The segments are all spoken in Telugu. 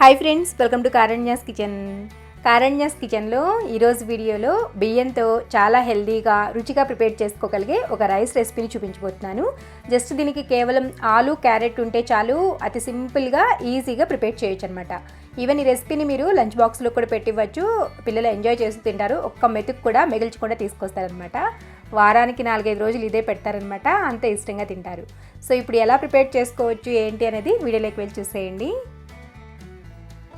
Hi friends welcome to Karanya's kitchen Karanya's కిచెన్లో ఈరోజు వీడియోలో బియ్యంతో చాలా హెల్దీగా రుచిగా ప్రిపేర్ చేసుకోగలిగే ఒక రైస్ రెసిపీని చూపించబోతున్నాను. జస్ట్ దీనికి కేవలం ఆలు క్యారెట్ ఉంటే చాలు అతి సింపుల్గా ఈజీగా ప్రిపేర్ చేయొచ్చు అనమాట ఈవెన్ ఈ రెసిపీని మీరు లంచ్ బాక్స్లో కూడా పెట్టివ్వచ్చు. పిల్లలు ఎంజాయ్ చేస్తూ తింటారు. ఒక్క మెతుకు కూడా మిగిల్చకుండా తీసుకొస్తారనమాట. వారానికి నాలుగైదు రోజులు ఇదే పెడతారనమాట. అంత ఇష్టంగా తింటారు. సో ఇప్పుడు ఎలా ప్రిపేర్ చేసుకోవచ్చు ఏంటి అనేది వీడియోలోకి వెళ్ళి చూసేయండి.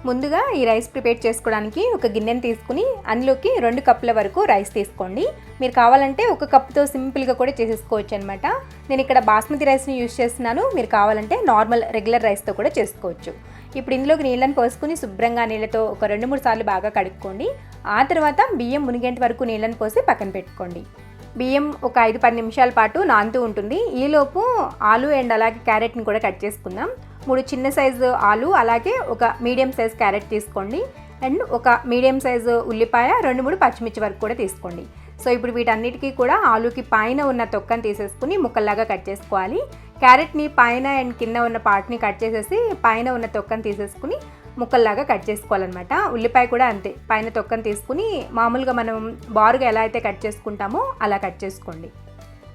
ముందుగా ఈ రైస్ ప్రిపేర్ చేసుకోవడానికి ఒక గిన్నెను తీసుకుని అందులోకి రెండు కప్పుల వరకు రైస్ తీసుకోండి. మీరు కావాలంటే ఒక కప్తో సింపుల్గా కూడా చేసేసుకోవచ్చు అనమాట నేను ఇక్కడ బాస్మతి రైస్ని యూజ్ చేస్తున్నాను. మీరు కావాలంటే నార్మల్ రెగ్యులర్ రైస్తో కూడా చేసుకోవచ్చు. ఇప్పుడు ఇందులోకి నీళ్ళని పోసుకుని శుభ్రంగా నీళ్ళతో ఒక రెండు మూడు సార్లు బాగా కడుక్కోండి. ఆ తర్వాత బియ్యం మునిగేంత వరకు నీళ్ళని పోసి పక్కన పెట్టుకోండి. బియ్యం ఒక ఐదు పది నిమిషాల పాటు నానుతూ ఉంటుంది. ఈలోపు ఆలు అండ్ అలాగే క్యారెట్ని కూడా కట్ చేసుకుందాం. మూడు చిన్న సైజు ఆలు అలాగే ఒక మీడియం సైజ్ క్యారెట్ తీసుకోండి. అండ్ ఒక మీడియం సైజు ఉల్లిపాయ రెండు మూడు పచ్చిమిర్చి వరకు కూడా తీసుకోండి. సో ఇప్పుడు వీటన్నిటికీ కూడా ఆలుకి పైన ఉన్న తొక్కను తీసేసుకుని ముక్కల్లాగా కట్ చేసుకోవాలి. క్యారెట్ని పైన అండ్ కింద ఉన్న పార్ట్ని కట్ చేసేసి పైన ఉన్న తొక్కను తీసేసుకుని ముక్కల్లాగా కట్ చేసుకోవాలన్నమాట. ఉల్లిపాయ కూడా అంతే పైన తొక్కను తీసుకుని మామూలుగా మనం బారుగా ఎలా అయితే కట్ చేసుకుంటామో అలా కట్ చేసుకోండి.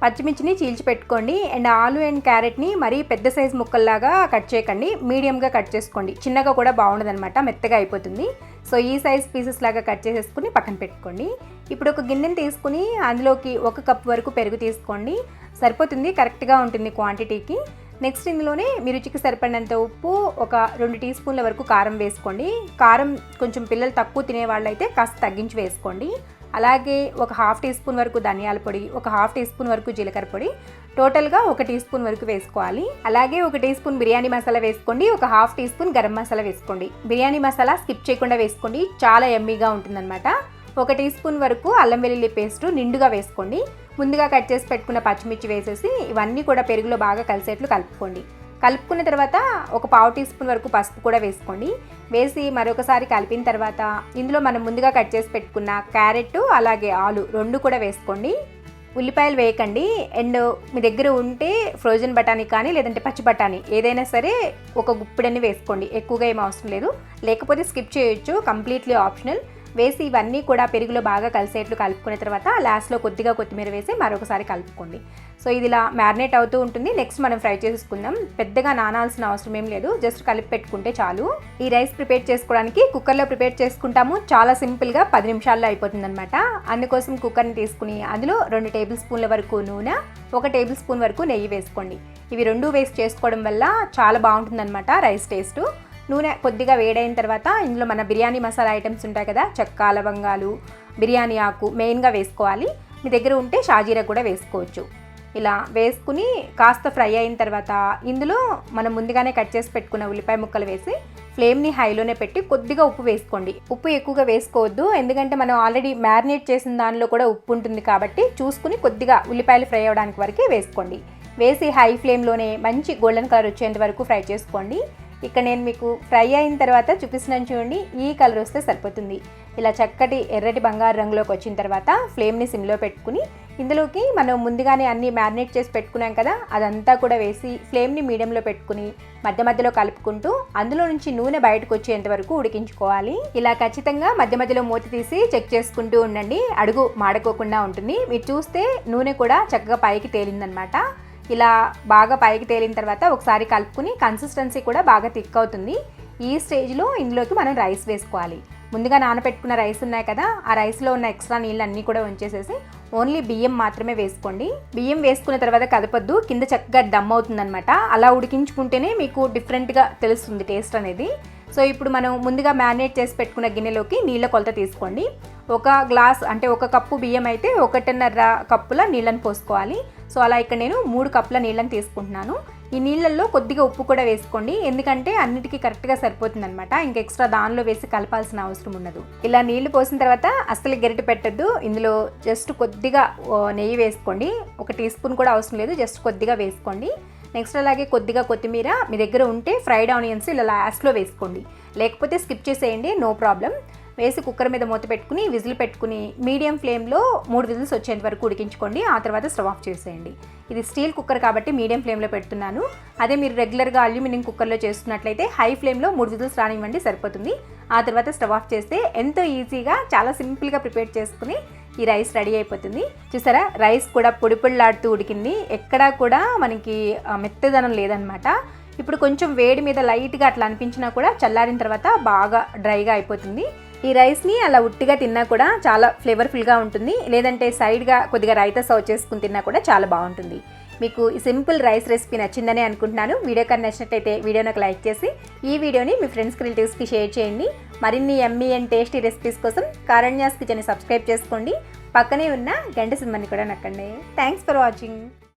పచ్చిమిర్చిని చీల్చి పెట్టుకోండి అండ్ ఆలు అండ్ క్యారెట్ని మరీ పెద్ద సైజ్ ముక్కల్లాగా కట్ చేయకండి. మీడియంగా కట్ చేసుకోండి. చిన్నగా కూడా బాగుండదనమాట మెత్తగా అయిపోతుంది. సో ఈ సైజ్ పీసెస్ లాగా కట్ చేసేసుకుని పక్కన పెట్టుకోండి. ఇప్పుడు ఒక గిన్నెని తీసుకుని అందులోకి ఒక కప్ వరకు పెరుగు తీసుకోండి. సరిపోతుంది. కరెక్ట్గా ఉంటుంది క్వాంటిటీకి. నెక్స్ట్ ఇందులోనే మీ రుచికి సరిపడినంత ఉప్పు ఒక రెండు టీ స్పూన్ల వరకు కారం వేసుకోండి. కారం కొంచెం పిల్లలు తక్కువ తినే వాళ్ళైతే కాస్త తగ్గించి వేసుకోండి. అలాగే ఒక హాఫ్ టీ స్పూన్ వరకు ధనియాల పొడి ఒక హాఫ్ టీ స్పూన్ వరకు జీలకర్ర పొడి టోటల్గా ఒక టీ స్పూన్ వరకు వేసుకోవాలి. అలాగే ఒక టీ స్పూన్ బిర్యానీ మసాలా వేసుకోండి ఒక half teaspoon garam masala వేసుకోండి. బిర్యానీ మసాలా స్కిప్ చేయకుండా వేసుకోండి చాలా ఎమ్మీగా ఉంటుందన్నమాట. ఒక టీ స్పూన్ వరకు అల్లం వెల్లుల్లి పేస్ట్ నిండుగా వేసుకోండి. ముందుగా కట్ చేసి పెట్టుకున్న పచ్చిమిర్చి వేసేసి ఇవన్నీ కూడా పెరుగులో బాగా కలిసేట్లు కలుపుకోండి. కలుపుకున్న తర్వాత ఒక పావు టీ స్పూన్ వరకు పసుపు కూడా వేసుకోండి. వేసి మరొకసారి కలిపిన తర్వాత ఇందులో మనం ముందుగా కట్ చేసి పెట్టుకున్న క్యారెట్ అలాగే ఆలు రెండు కూడా వేసుకోండి. ఉల్లిపాయలు వేయకండి. అండ్ మీ దగ్గర ఉంటే ఫ్రోజన్ బఠానీ కానీ లేదంటే పచ్చి బఠానీ ఏదైనా సరే ఒక గుప్పిడని వేసుకోండి. ఎక్కువగా ఏం అవసరం లేదు. లేకపోతే స్కిప్ చేయొచ్చు. Completely optional. వేసి ఇవన్నీ కూడా పెరుగులో బాగా కలిసేట్లు కలుపుకున్న తర్వాత లాస్ట్లో కొద్దిగా కొత్తిమీర వేసి మరొకసారి కలుపుకోండి. సో ఇది ఇలా మ్యారినేట్ అవుతూ ఉంటుంది. నెక్స్ట్ మనం ఫ్రై చేసుకుందాం. పెద్దగా నానాల్సిన అవసరం ఏం లేదు. జస్ట్ కలిపి పెట్టుకుంటే చాలు. ఈ రైస్ ప్రిపేర్ చేసుకోవడానికి కుక్కర్లో ప్రిపేర్ చేసుకుంటాము. చాలా సింపుల్గా పది నిమిషాల్లో అయిపోతుంది అనమాట అందుకోసం కుక్కర్ని తీసుకుని అందులో రెండు టేబుల్ స్పూన్ల వరకు నూనె ఒక టేబుల్ స్పూన్ వరకు నెయ్యి వేసుకోండి. ఇవి రెండు వేసి చేసుకోవడం వల్ల చాలా బాగుంటుందన్నమాట రైస్ టేస్ట్. నూనె కొద్దిగా వేడైన తర్వాత ఇందులో మన బిర్యానీ మసాలా ఐటమ్స్ ఉంటాయి కదా చెక్క లవంగాలు బిర్యానీ ఆకు మెయిన్గా వేసుకోవాలి. మీ దగ్గర ఉంటే షాజీరా కూడా వేసుకోవచ్చు. ఇలా వేసుకుని కాస్త ఫ్రై అయిన తర్వాత ఇందులో మనం ముందుగానే కట్ చేసి పెట్టుకున్న ఉల్లిపాయ ముక్కలు వేసి ఫ్లేమ్ని హైలోనే పెట్టి కొద్దిగా ఉప్పు వేసుకోండి. ఉప్పు ఎక్కువగా వేసుకోవద్దు ఎందుకంటే మనం ఆల్రెడీ మ్యారినేట్ చేసిన దానిలో కూడా ఉప్పు ఉంటుంది కాబట్టి చూసుకుని కొద్దిగా ఉల్లిపాయలు ఫ్రై అవ్వడానికి వరకే వేసుకోండి. వేసి హై ఫ్లేమ్లోనే మంచి గోల్డెన్ కలర్ వచ్చేంత వరకు ఫ్రై చేసుకోండి. ఇక్కడ నేను మీకు ఫ్రై అయిన తర్వాత చూపిస్తున్నాను చూడండి ఈ కలర్ వస్తే సరిపోతుంది. ఇలా చక్కటి ఎర్రటి బంగారు రంగులోకి వచ్చిన తర్వాత ఫ్లేమ్ని సిమ్లో పెట్టుకుని ఇందులోకి మనం ముందుగానే అన్ని మ్యారినేట్ చేసి పెట్టుకున్నాం కదా అదంతా కూడా వేసి ఫ్లేమ్ని మీడియంలో పెట్టుకుని మధ్య మధ్యలో కలుపుకుంటూ అందులో నుంచి నూనె బయటకు వచ్చేంత వరకు ఉడికించుకోవాలి. ఇలా ఖచ్చితంగా మధ్య మధ్యలో మూత తీసి చెక్ చేసుకుంటూ ఉండండి. అడుగు మాడకోకుండా ఉంటుంది. మీరు చూస్తే నూనె కూడా చక్కగా పైకి తేలిందనమాట. ఇలా బాగా పైకి తేలిన తర్వాత ఒకసారి కలుపుకుని కన్సిస్టెన్సీ కూడా బాగా థిక్ అవుతుంది. ఈ స్టేజ్లో ఇందులోకి మనం రైస్ వేసుకోవాలి. ముందుగా నానబెట్టుకున్న రైస్ ఉన్నాయి కదా ఆ రైస్లో ఉన్న ఎక్స్ట్రా నీళ్ళు అన్నీ కూడా ఉంచేసేసి ఓన్లీ బియ్యం మాత్రమే వేసుకోండి. బియ్యం వేసుకున్న తర్వాత కదపొద్దు కింద చక్కగా దమ్ అవుతుందన్నమాట. అలా ఉడికించుకుంటేనే మీకు డిఫరెంట్గా తెలుస్తుంది టేస్ట్ అనేది. సో ఇప్పుడు మనం ముందుగా మ్యారినేట్ చేసి పెట్టుకున్న గిన్నెలోకి నీళ్ళ కొలత తీసుకోండి. ఒక గ్లాస్ అంటే ఒక కప్పు బియ్యం అయితే ఒకటిన్నర కప్పుల నీళ్ళని పోసుకోవాలి. సో అలా ఇక్కడ నేను మూడు కప్పుల నీళ్ళని తీసుకుంటున్నాను. ఈ నీళ్ళల్లో కొద్దిగా ఉప్పు కూడా వేసుకోండి. ఎందుకంటే అన్నిటికీ కరెక్ట్గా సరిపోతుంది అనమాట ఇంకా ఎక్స్ట్రా దానిలో వేసి కలపాల్సిన అవసరం ఉండదు. ఇలా నీళ్ళు పోసిన తర్వాత అస్సలు గెరిటి పెట్టద్దు. ఇందులో జస్ట్ కొద్దిగా నెయ్యి వేసుకోండి. ఒక టీ స్పూన్ కూడా అవసరం లేదు. జస్ట్ కొద్దిగా వేసుకోండి. నెక్స్ట్ అలాగే కొద్దిగా కొత్తిమీర మీ దగ్గర ఉంటే ఫ్రైడ్ ఆనియన్స్ ఇలా లాస్ట్లో వేసుకోండి. లేకపోతే స్కిప్ చేసేయండి. నో ప్రాబ్లం వేసి కుక్కర్ మీద మూత పెట్టుకుని విజిల్ పెట్టుకుని మీడియం ఫ్లేమ్లో మూడు విజిల్స్ వచ్చేంత వరకు ఉడికించుకోండి. ఆ తర్వాత స్టవ్ ఆఫ్ చేసేయండి. ఇది స్టీల్ కుక్కర్ కాబట్టి మీడియం ఫ్లేమ్లో పెడుతున్నాను. అదే మీరు రెగ్యులర్గా అల్యూమినియం కుక్కర్లో చేస్తున్నట్లయితే హై ఫ్లేమ్లో మూడు విజిల్స్ రానివ్వండి సరిపోతుంది. ఆ తర్వాత స్టవ్ ఆఫ్ చేస్తే ఎంతో ఈజీగా చాలా సింపుల్గా ప్రిపేర్ చేసుకుని ఈ రైస్ రెడీ అయిపోతుంది. చూసారా? రైస్ కూడా పొడి పొడిలాడుతూ ఉడికింది. ఎక్కడా కూడా మనకి మెత్తదనం లేదనమాట. ఇప్పుడు కొంచెం వేడి మీద లైట్గా అట్లా అనిపించినా కూడా చల్లారిన తర్వాత బాగా డ్రైగా అయిపోతుంది. ఈ రైస్ని అలా ఉట్టిగా తిన్నా కూడా చాలా ఫ్లేవర్ఫుల్గా ఉంటుంది. లేదంటే సైడ్గా కొద్దిగా రైతా సర్వ్ చేసుకుని తిన్నా కూడా చాలా బాగుంటుంది. మీకు ఈ సింపుల్ రైస్ రెసిపీ నచ్చిందని అనుకుంటున్నాను. వీడియో కానీ నచ్చినట్టయితే వీడియోని ఒక లైక్ చేసి ఈ వీడియోని మీ ఫ్రెండ్స్కి రిలేటివ్స్కి షేర్ చేయండి. మరిన్ని ఎమ్మీ అండ్ టేస్టీ రెసిపీస్ కోసం కారణ్యాస్ కిచెన్ని సబ్స్క్రైబ్ చేసుకోండి. పక్కనే ఉన్న గంట సింహాన్ని కూడా నక్కండి. Thanks for watching